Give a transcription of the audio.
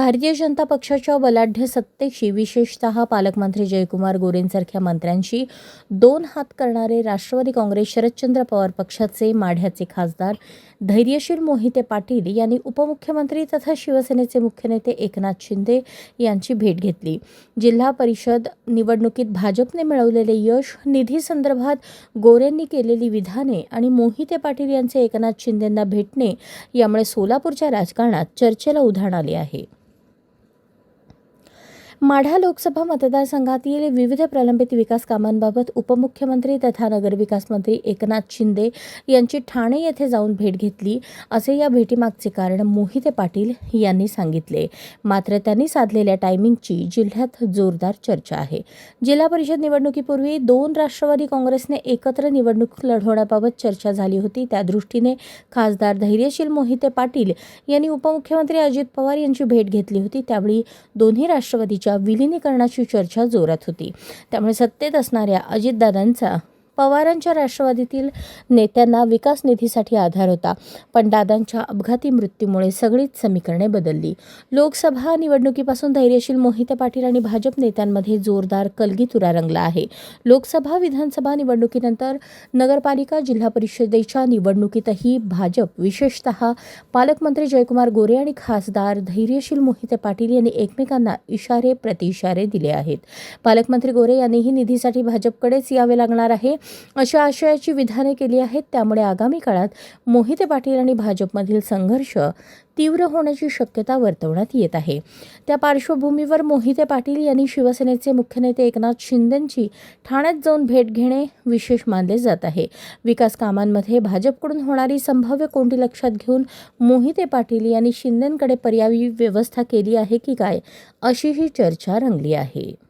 भारतीय जनता पक्षाच्या बलाढ्य सत्तेशी विशेषतः पालकमंत्री जयकुमार गोरेंसारख्या मंत्र्यांशी दोन हात करणारे राष्ट्रवादी काँग्रेस शरदचंद्र पवार पक्षाचे माढ्याचे खासदार धैर्यशील मोहिते पाटील यांनी उपमुख्यमंत्री तथा शिवसेनेचे मुख्य नेते एकनाथ शिंदे यांची भेट घेतली. जिल्हा परिषद निवडणुकीत भाजपने मिळवलेले यश निधी संदर्भात गोरेंनी केलेली विधाने आणि मोहिते पाटील यांचे एकनाथ शिंदेंना भेटणे यामुळे सोलापूरच्या राजकारणात चर्चेला उधाण आले आहे. माढा लोकसभा मतदारसंघातील विविध प्रलंबित विकास कामांबाबत उपमुख्यमंत्री तथा नगरविकास मंत्री एकनाथ शिंदे यांची ठाणे येथे जाऊन भेट घेतली असे या भेटीमागचे कारण मोहिते पाटील यांनी सांगितले. मात्र त्यांनी साधलेल्या टायमिंगची जिल्ह्यात जोरदार चर्चा आहे. जिल्हा परिषद निवडणुकीपूर्वी दोन राष्ट्रवादी काँग्रेसने एकत्र निवडणूक लढवण्याबाबत चर्चा झाली होती. त्या दृष्टीने खासदार धैर्यशील मोहिते पाटील यांनी उपमुख्यमंत्री अजित पवार यांची भेट घेतली होती. त्यावेळी दोन्ही राष्ट्रवादीच्या विलिनीकरणाची चर्चा जोरात होती. त्यामुळे सत्तेत असणाऱ्या अजितदादांचा पवारांच्या राष्ट्रवादीतील नेत्यांना विकास निधीसाठी आधार होता पण दादांच्या अपघाती मृत्यूमुळे सगळीच समीकरणे बदलली. लोकसभा निवडणुकीपासून धैर्यशील मोहिते पाटील आणि भाजप नेत्यांमध्ये जोरदार कलगीतुरा रंगला आहे. लोकसभा विधानसभा निवडणुकीनंतर नगरपालिका जिल्हा परिषदेच्या निवडणुकीतही भाजप विशेषतः पालकमंत्री जयकुमार गोरे आणि खासदार धैर्यशील मोहिते पाटील यांनी एकमेकांना इशारे प्रतिइशारे दिले आहेत. पालकमंत्री गोरे यांनीही निधीसाठी भाजपकडेच यावे लागणार आहे. अशा आशयाची विधाने केली आहेत त्यामुळे आगामी काळात मोहिते पाटील आणि भाजपमधील संघर्ष तीव्र होण्याची शक्यता वर्तवण्यात येत आहे. त्या पार्श्वभूमीवर मोहिते पाटील यांनी शिवसेनेचे मुख्य नेते एकनाथ शिंदेंची ठाण्यात जाऊन भेट घेणे विशेष मानले जात आहे. विकास कामांमध्ये भाजपकडून होणारी संभाव्य कोंडी लक्षात घेऊन मोहिते पाटील यांनी शिंदेंकडे पर्यायी व्यवस्था केली आहे की काय अशी ही चर्चा रंगली आहे.